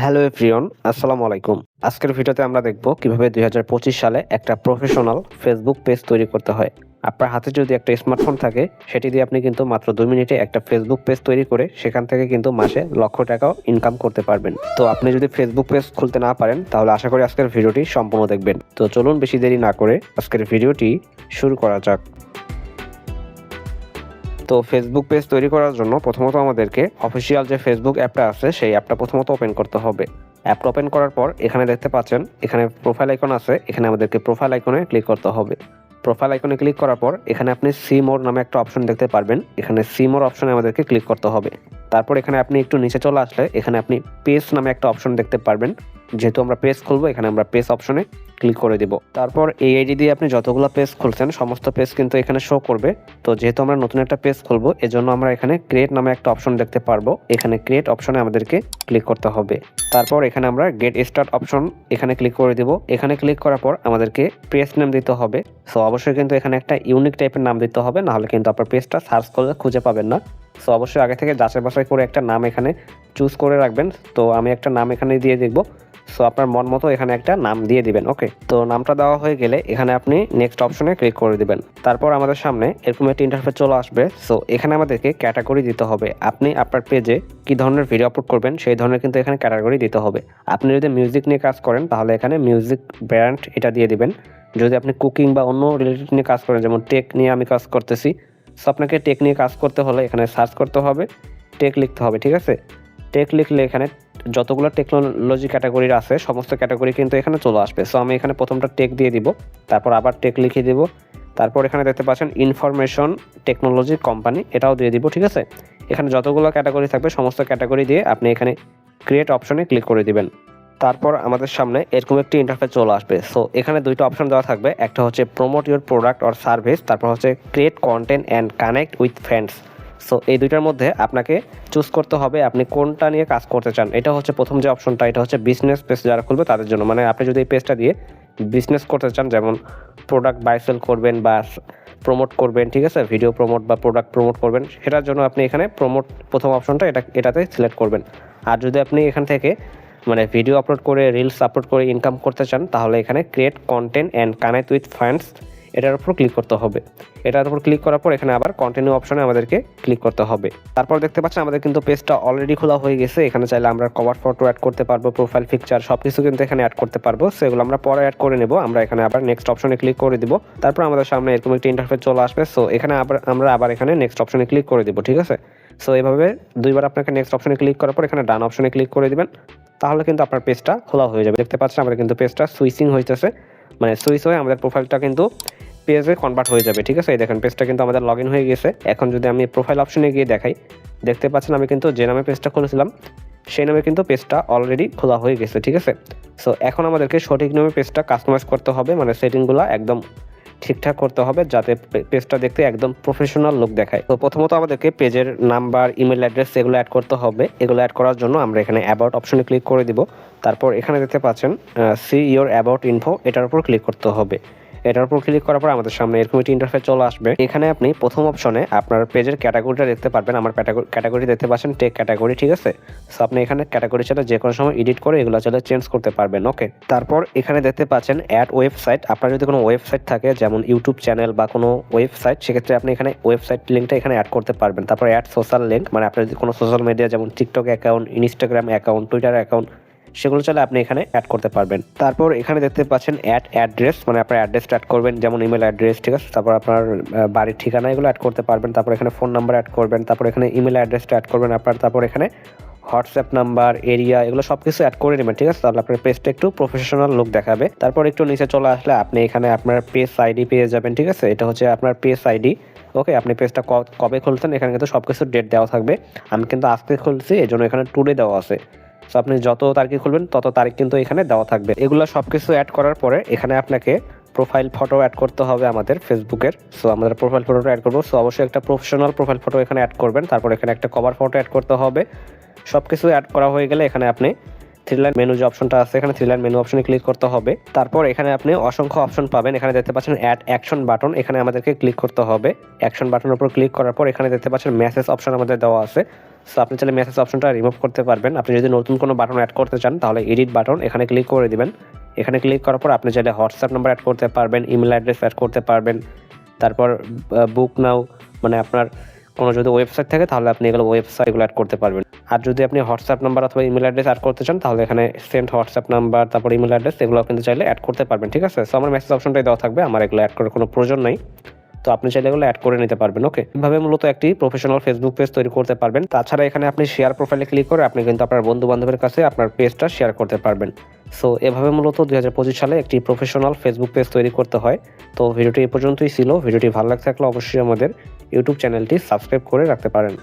Hello everyone আসসালামু আলাইকুম। আজকের ভিডিওতে আমরা দেখব কীভাবে দুই হাজার পঁচিশ সালে একটা প্রফেশনাল ফেসবুক পেজ তৈরি করতে হয়। আপনার হাতে যদি একটা স্মার্টফোন থাকে, সেটি দিয়ে আপনি কিন্তু মাত্র দুই মিনিটে একটা ফেসবুক পেজ তৈরি করে সেখান থেকে কিন্তু মাসে লক্ষ টাকাও ইনকাম করতে পারবেন। তো আপনি যদি ফেসবুক পেজ খুলতে না পারেন, তাহলে আশা করি আজকের ভিডিওটি সম্পূর্ণ দেখবেন। তো চলুন বেশি দেরি না করে আজকের ভিডিওটি শুরু করা যাক। তো ফেসবুক পেজ তৈরি করার জন্য প্রথমত আমাদেরকে অফিসিয়াল যে ফেসবুক অ্যাপটা আছে, সেই অ্যাপটা প্রথমত ওপেন করতে হবে। অ্যাপটা ওপেন করার পর এখানে দেখতে পাচ্ছেন, এখানে প্রোফাইল আইকন আছে, এখানে আমাদেরকে প্রোফাইল আইকনে ক্লিক করতে হবে। প্রোফাইল আইকনে ক্লিক করার পর এখানে আপনি সি মোর নামে একটা অপশন দেখতে পারবেন, এখানে সিমোর অপশনে আমাদেরকে ক্লিক করতে হবে। তারপর এখানে আপনি একটু নিচে চলে আসলে এখানে আপনি পেজ নামে একটা অপশন দেখতে পারবেন। যেহেতু আমরা পেজ খুলবো, এখানে আমরা পেজ অপশনে ক্লিক করে দিব। তারপর এই আইডি দিয়ে আপনি যতগুলো পেজ খুলছেন, সমস্ত পেজ কিন্তু এখানে শো করবে। তো যেহেতু আমরা নতুন একটা পেজ খুলবো, এজন্য আমরা এখানে ক্রিয়েট নামে একটা অপশন দেখতে পারব। এখানে ক্রিয়েট অপশনে আমাদেরকে ক্লিক করতে হবে। তারপর এখানে আমরা গেট স্টার্ট অপশন এখানে ক্লিক করে দিব। এখানে ক্লিক করার পর আমাদেরকে পেজ নেম দিতে হবে। সো অবশ্যই কিন্তু এখানে একটা ইউনিক টাইপের নাম দিতে হবে, নাহলে কিন্তু আপনার পেজটা সার্চ করলে খুঁজে পাবেন না। সো অবশ্যই আগে থেকে যাচাই বাছাই করে একটা নাম এখানে চুজ করে রাখবেন। তো আমি একটা নাম এখানে দিয়ে দেখব। সো আপনার মন মতো এখানে একটা নাম দিয়ে দিবেন ওকে তো নামটা দেওয়া হয়ে গেলে এখানে আপনি নেক্সট অপশনে ক্লিক করে দিবেন। তারপর আমাদের সামনে এরকম একটি ইন্টারফেস চলে আসবে। সো এখানে আমাদেরকে ক্যাটাগরি দিতে হবে। আপনি আপনার পেজে কি ধরনের ভিডিও আপলোড করবেন, সেই ধরনের কিন্তু এখানে ক্যাটাগরি দিতে হবে। আপনি যদি মিউজিক নিয়ে কাজ করেন, তাহলে এখানে মিউজিক ব্র্যান্ড এটা দিয়ে দিবেন। যদি আপনি কুকিং বা অন্য রিলেটেড নিয়ে কাজ করেন, যেমন টেক নিয়ে আমি কাজ করতেছি সো আপনাকে টেক নিয়ে কাজ করতে হলে এখানে সার্চ করতে হবে টেক লিখতে হবে, ঠিক আছে? টেক লিখলে এখানে যতগুলো টেকনোলজি ক্যাটাগরির আছে, সমস্ত ক্যাটাগরি কিন্তু এখানে চলে আসবে। সো আমি এখানে প্রথমটা টেক দিয়ে দিব, তারপর আবার টেক লিখে দিব, তারপর এখানে দেখতে পাচ্ছেন ইনফরমেশন টেকনোলজি কোম্পানি এটাও দিয়ে দিব, ঠিক আছে? এখানে যতগুলো ক্যাটাগরি থাকবে, সমস্ত ক্যাটাগরি দিয়ে আপনি এখানে ক্রিয়েট অপশনে ক্লিক করে দিবেন। তারপর আমাদের সামনে এরকম একটি ইন্টারফেস চলে আসবে। সো এখানে দুইটা অপশন দেওয়া থাকবে। একটা হচ্ছে promote your product or service তারপর হচ্ছে create content and connect with friends so এই দুইটার মধ্যে আপনাকে চুজ করতে হবে আপনি কোনটা নিয়ে কাজ করতে চান। এটা হচ্ছে প্রথম যে অপশনটা এটা হচ্ছে বিজনেস পেজ যারা খুলবে তাদের জন্য। মানে আপনি যদি এই পেজটা দিয়ে বিজনেস করতে চান, যেমন প্রোডাক্ট বাই সেল করবেন বা প্রমোট করবেন, ঠিক আছে? ভিডিও প্রমোট বা প্রোডাক্ট প্রমোট করবেন, সেটার জন্য আপনি এখানে প্রমোট প্রথম অপশনটা এটা, এটাতে সিলেক্ট করবেন। আর যদি আপনি এখান থেকে মানে ভিডিও আপলোড করে রিলস আপলোড করে ইনকাম করতে চান, তাহলে এখানে create content and connect with friends এটার উপর ক্লিক করতে হবে। এটার উপর ক্লিক করার পর এখানে আবার কন্টিনিউ অপশনে আমাদেরকে ক্লিক করতে হবে। তারপর দেখতে পাচ্ছেন আমাদের কিন্তু পেজটা অলরেডি খোলা হয়ে গেছে। এখানে চাইলে আমরা কভার ফটো অ্যাড করতে পারব প্রোফাইল পিকচার সব কিছু কিন্তু এখানে অ্যাড করতে পারব। সেগুলো আমরা পরে অ্যাড করে নেব। আমরা এখানে আবার নেক্সট অপশনে ক্লিক করে দিব। তারপর আমাদের সামনে এরকম একটি ইন্টারফেস চলে আসবে। সো এখানে আবার আমরা আবার এখানে নেক্সট অপশনে ক্লিক করে দিব, ঠিক আছে? সো এইভাবে দুইবার আপনাকে নেক্সট অপশনে ক্লিক করার পর এখানে ডান অপশনে ক্লিক করে দিবেন। তাহলে কিন্তু আপনার পেজটা খোলা হয়ে যাবে। দেখতে পাচ্ছেন আমাদের কিন্তু পেজটা সুইচিং হইতেছে। মানে সুইচ হয়ে আমাদের প্রোফাইলটা কিন্তু পেজে কনভার্ট হয়ে যাবে, ঠিক আছে? এই দেখেন পেজটা কিন্তু আমাদের লগ হয়ে গেছে। এখন যদি আমি প্রোফাইল অপশনে গিয়ে দেখাই, দেখতে পাচ্ছেন আমি কিন্তু যে নামে পেজটা খুলেছিলাম, সেই নামে কিন্তু পেজটা অলরেডি খোলা হয়ে গেছে, ঠিক আছে? সো এখন আমাদেরকে সঠিক নামে পেজটা কাস্টমাইজ করতে হবে মানে সেটিংগুলো একদম ঠিকঠাক করতে হবে যাতে পেজটা দেখতে একদম প্রফেশনাল লুক দেখায়। তো প্রথমত আমাদেরকে পেজের নাম্বার ইমেল অ্যাড্রেস এগুলো অ্যাড করতে হবে। এগুলো অ্যাড করার জন্য আমরা এখানে অ্যাবাউট অপশনে ক্লিক করে দিব। তারপর এখানে দেখতে পাচ্ছেন সি ইয়োর অ্যাবাউট ইনফো এটার উপর ক্লিক করতে হবে। এটার উপর ক্লিক করার পর আমাদের সামনে এরকম একটি ইন্টারফেস চলে আসবে। এখানে আপনি প্রথম অপশনে আপনার পেজের ক্যাটাগরিটা দেখতে পারবেন। আমার ক্যাটাগরি দেখতে পাচ্ছেন টেক ক্যাটাগরি ঠিক আছে? সো আপনি এখানে ক্যাটাগরি চাইলে যে কোনো সময় এডিট করে এগুলো চাইলে চেঞ্জ করতে পারবেন ওকে তারপর এখানে দেখতে পাচ্ছেন অ্যাড ওয়েবসাইট আপনার যদি কোনো ওয়েবসাইট থাকে, যেমন ইউটিউব চ্যানেল বা কোনো ওয়েবসাইট সেক্ষেত্রে আপনি এখানে ওয়েবসাইট লিঙ্কটা এখানে অ্যাড করতে পারবেন। তারপর অ্যাড সোশ্যাল লিঙ্ক মানে আপনার যদি কোনো সোশ্যাল মিডিয়া যেমন TikTok account Instagram account Twitter account সেগুলো চাইলে আপনি এখানে অ্যাড করতে পারবেন। তারপর এখানে দেখতে পাচ্ছেন অ্যাড অ্যাড্রেস মানে আপনার অ্যাড্রেসটা অ্যাড করবেন, যেমন ইমেল অ্যাড্রেস ঠিক আছে? তারপর আপনার বাড়ির ঠিকানা এগুলো অ্যাড করতে পারবেন। তারপর এখানে ফোন নাম্বার অ্যাড করবেন। তারপর এখানে ইমেল অ্যাড্রেসটা অ্যাড করবেন আপনার। তারপর এখানে হোয়াটসঅ্যাপ নাম্বার এরিয়া এগুলো সব কিছু অ্যাড করে নেবেন, ঠিক আছে? তাহলে আপনার পেজটা একটু প্রফেশনাল লুক দেখাবে। তারপর একটু নিচে চলে আসলে আপনি এখানে আপনার পেজ আইডি পেয়ে যাবেন, ঠিক আছে? এটা হচ্ছে আপনার পেজ আইডি ওকে আপনি পেজটা কবে খুলছেন? এখানে কিন্তু সব কিছু ডেট দেওয়া থাকবে। আমি কিন্তু আজকে খুলছি এই জন্য এখানে টুডে দেওয়া আছে। সো আপনি যত তারিখে খুলবেন, তত তারিখ কিন্তু এখানে দেওয়া থাকবে। এগুলো সব কিছু অ্যাড করার পরে এখানে আপনাকে প্রোফাইল ফটো অ্যাড করতে হবে আমাদের ফেসবুকের সো আমাদের প্রোফাইল ফটোটা অ্যাড করব। সো অবশ্যই একটা প্রফেশনাল প্রোফাইল ফটো এখানে অ্যাড করবেন। তারপর এখানে একটা কভার ফটো অ্যাড করতে হবে। সব কিছু অ্যাড করা হয়ে গেলে এখানে আপনি থ্রি লাইন মেনু যে অপশনটা আছে, এখানে থ্রি লাইন মেনু অপশনে ক্লিক করতে হবে। তারপর এখানে আপনি অসংখ্য অপশন পাবেন। এখানে দেখতে পাচ্ছেন অ্যাড অ্যাকশন বাটন এখানে আমাদেরকে ক্লিক করতে হবে। অ্যাকশন বাটনের উপর ক্লিক করার পর এখানে দেখতে পাচ্ছেন মেসেজ অপশন আমাদের দেওয়া আছে। সো আপনি চাইলে মেসেজ অপশনটা রিমুভ করতে পারবেন। আপনি যদি নতুন কোনো বাটন অ্যাড করতে চান, তাহলে এডিট বাটন এখানে ক্লিক করে দিবেন। এখানে ক্লিক করার পর আপনি চাইলে হোয়াটসঅ্যাপ নাম্বার অ্যাড করতে পারবেন ইমেল অ্যাড্রেস অ্যাড করতে পারবেন। তারপর বুক নাও মানে আপনার কোনো যদি ওয়েবসাইট থাকে, তাহলে আপনি এগুলো ওয়েবসাইট এগুলো অ্যাড করতে পারবেন। আর যদি আপনি হোয়াটসঅ্যাপ নাম্বার অথবা ইমেল অ্যাড্রেস অ্যাড করতে চান, তাহলে এখানে সেন্ড হোয়াটসঅ্যাপ নাম্বার তারপর ইমেল অ্যাড্রেস এগুলো কিন্তু চাইলে অ্যাড করতে পারবেন, ঠিক আছে? সো আমার মেসেজ অপশনটাই দেওয়া থাকবে, আমার এগুলো অ্যাড করার কোনো প্রয়োজন নাই। তো আপনি চাইলে এগুলো অ্যাড করে নিতে পারবেন ওকে এভাবে মূলত একটি প্রফেশনাল ফেসবুক পেজ তৈরি করতে পারবেন। তাছাড়া এখানে আপনি শেয়ার প্রোফাইলে ক্লিক করে আপনি কিন্তু আপনার বন্ধু বান্ধবের কাছে আপনার পেজটা শেয়ার করতে পারবেন। সো এভাবে মূলত দু হাজার পঁচিশ সালে একটি প্রফেশনাল ফেসবুক পেজ তৈরি করতে হয়। তো ভিডিওটি এ পর্যন্তই ছিল। ভিডিওটি ভালো লাগতে থাকলে অবশ্যই আমাদের ইউটিউব চ্যানেলটি সাবস্ক্রাইব করে রাখতে পারেন।